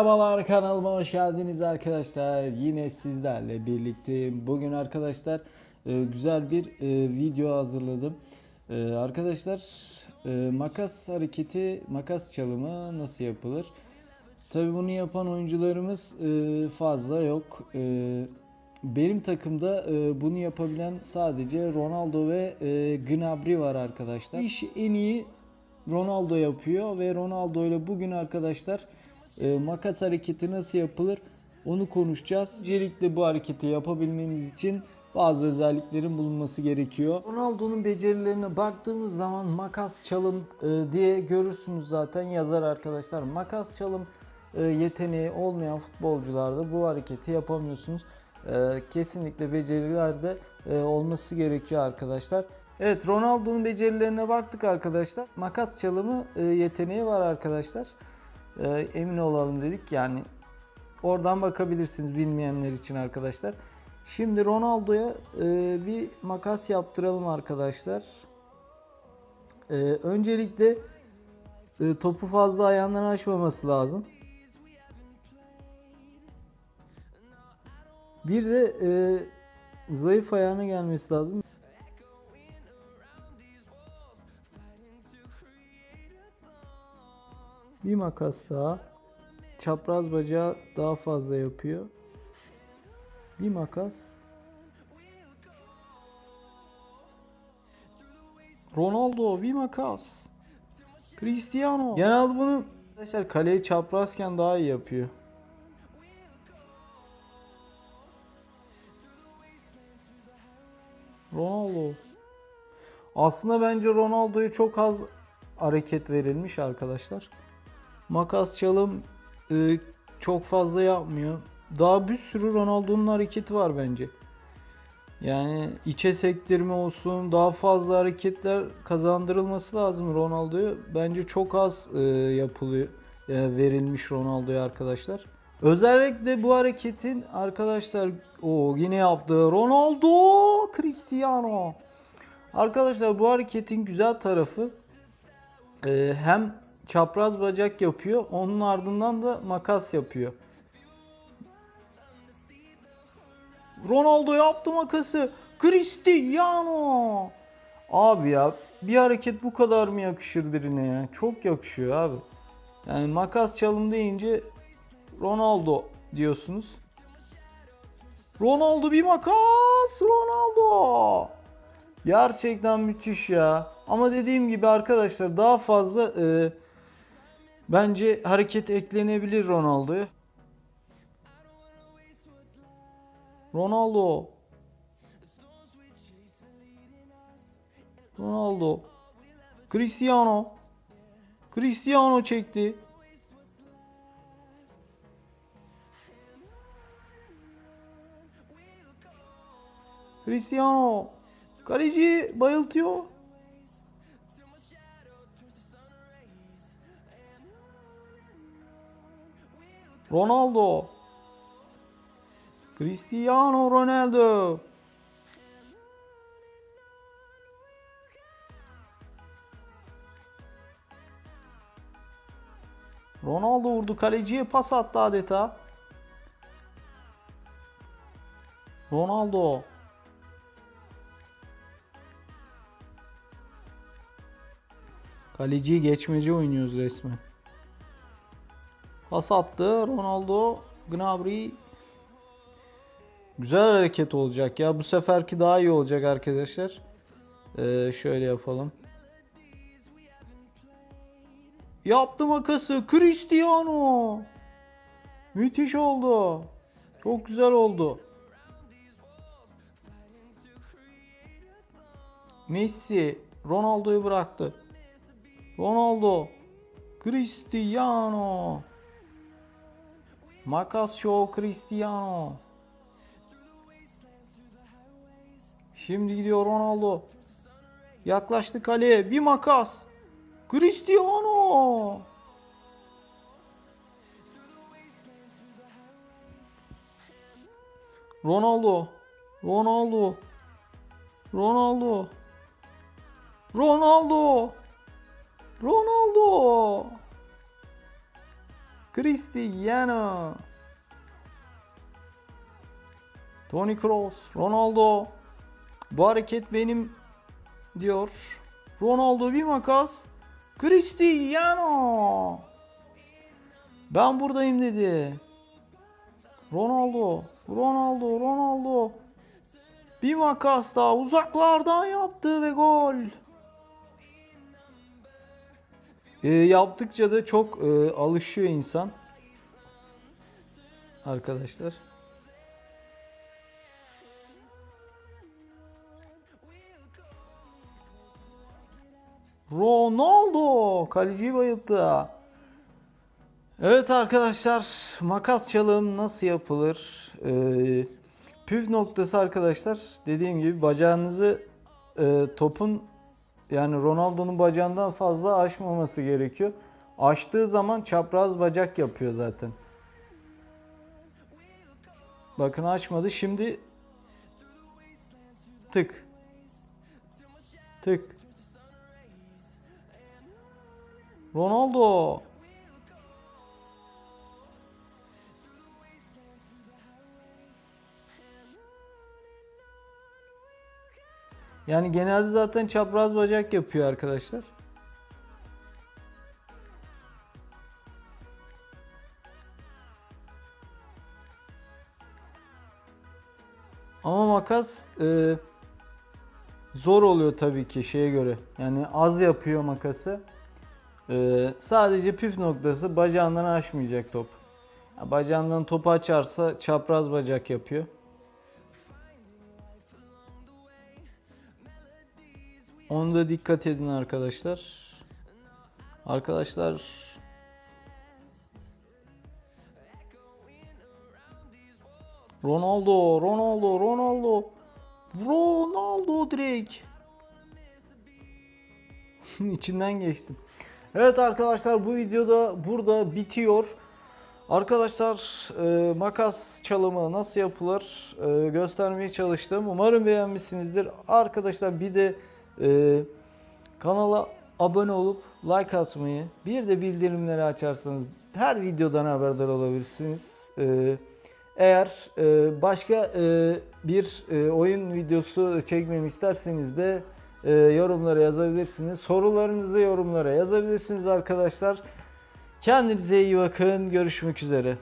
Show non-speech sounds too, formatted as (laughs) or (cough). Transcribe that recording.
Merhabalar kanalıma hoş geldiniz arkadaşlar. Yine sizlerle birlikte bugün arkadaşlar e, güzel bir e, video hazırladım. E, Arkadaşlar makas hareketi, makas çalımı nasıl yapılır? Tabi bunu yapan oyuncularımız fazla yok. Benim takımda bunu yapabilen sadece Ronaldo ve Gnabry var arkadaşlar. İşi en iyi Ronaldo yapıyor ve Ronaldo ile bugün arkadaşlar e, makas hareketi nasıl yapılır onu konuşacağız. Öncelikle bu hareketi yapabilmemiz için bazı özelliklerin bulunması gerekiyor. Ronaldo'nun becerilerine baktığımız zaman makas çalım e, diye görürsünüz zaten yazar arkadaşlar. Makas çalım e, yeteneği olmayan futbolcularda bu hareketi yapamıyorsunuz. E, kesinlikle becerilerde e, olması gerekiyor arkadaşlar. Evet Ronaldo'nun becerilerine baktık arkadaşlar. Makas çalımı e, yeteneği var arkadaşlar. E, emin olalım dedik yani. Oradan bakabilirsiniz bilmeyenler için arkadaşlar. Şimdi Ronaldo'ya e, bir makas yaptıralım arkadaşlar. E, öncelikle e, topu fazla ayağından açmaması lazım. Bir de e, zayıf ayağına gelmesi lazım. Bir makas daha. Çapraz bacağı daha fazla yapıyor. Bir makas. Ronaldo bir makas. Cristiano. Genelde bunu arkadaşlar kaleyi çaprazken daha iyi yapıyor. Ronaldo. Aslında bence Ronaldo'ya çok az hareket verilmiş arkadaşlar. Makas çalım e, çok fazla yapmıyor. Daha bir sürü Ronaldo'nun hareketi var bence. Yani içe sektirme olsun, daha fazla hareketler kazandırılması lazım Ronaldo'ya. Bence çok az e, yapılıyor, e, verilmiş Ronaldo'ya arkadaşlar. Özellikle bu hareketin arkadaşlar o yine yaptı Ronaldo Cristiano. Arkadaşlar bu hareketin güzel tarafı e, hem çapraz bacak yapıyor. Onun ardından da makas yapıyor. Ronaldo yaptı makası. Cristiano. Abi ya bir hareket bu kadar mı yakışır birine ya? Çok yakışıyor abi. Yani makas çalım deyince Ronaldo diyorsunuz. Ronaldo bir makas. Ronaldo. Gerçekten müthiş ya. Ama dediğim gibi arkadaşlar daha fazla e, bence hareket eklenebilir Ronaldo'ya. Ronaldo. Ronaldo. Cristiano. Cristiano çekti. Cristiano. Kaleci bayıltıyor. Ronaldo. Cristiano Ronaldo. Ronaldo vurdu kaleciye pas attı adeta. Ronaldo. Kaleciyi geçmeci oynuyoruz resmen. Pas attı Ronaldo. Gnabry. Güzel hareket olacak ya. Bu seferki daha iyi olacak arkadaşlar. Ee, şöyle yapalım. Yaptı makası. Cristiano. Müthiş oldu. Çok güzel oldu. Messi Ronaldo'yu bıraktı. Ronaldo. Cristiano. Makas show Cristiano. Şimdi gidiyor Ronaldo. Yaklaştı kaleye. Bir makas. Cristiano. Ronaldo. Ronaldo. Ronaldo. Ronaldo. Ronaldo. Cristiano. Toni Kroos, Ronaldo. Bu hareket benim diyor. Ronaldo bir makas. Cristiano. Ben buradayım dedi. Ronaldo, Ronaldo, Ronaldo. Bir makas daha uzaklardan yaptı ve gol. E, yaptıkça da çok e, alışıyor insan. Arkadaşlar. Ronaldo kaleciyi bayılttı. Evet arkadaşlar makas çalım nasıl yapılır? Ee, püf noktası arkadaşlar dediğim gibi bacağınızı e, topun yani Ronaldo'nun bacağından fazla aşmaması gerekiyor. Açtığı zaman çapraz bacak yapıyor zaten. Bakın açmadı. Şimdi tık. Tık. Ronaldo. Yani genelde zaten çapraz bacak yapıyor arkadaşlar. Ama makas e, zor oluyor tabii ki şeye göre. Yani az yapıyor makası. E, sadece püf noktası bacağından aşmayacak top. Bacağından topu açarsa çapraz bacak yapıyor. Onu da dikkat edin arkadaşlar. Arkadaşlar Ronaldo, Ronaldo, Ronaldo. Ronaldo direkt. (laughs) İçinden geçtim. Evet arkadaşlar bu videoda burada bitiyor. Arkadaşlar e, makas çalımı nasıl yapılır e, göstermeye çalıştım. Umarım beğenmişsinizdir. Arkadaşlar bir de e, kanala abone olup like atmayı, bir de bildirimleri açarsanız her videodan haberdar olabilirsiniz. E, eğer e, başka e, bir e, oyun videosu çekmemi isterseniz de e, yorumlara yazabilirsiniz. Sorularınızı yorumlara yazabilirsiniz arkadaşlar. Kendinize iyi bakın. Görüşmek üzere.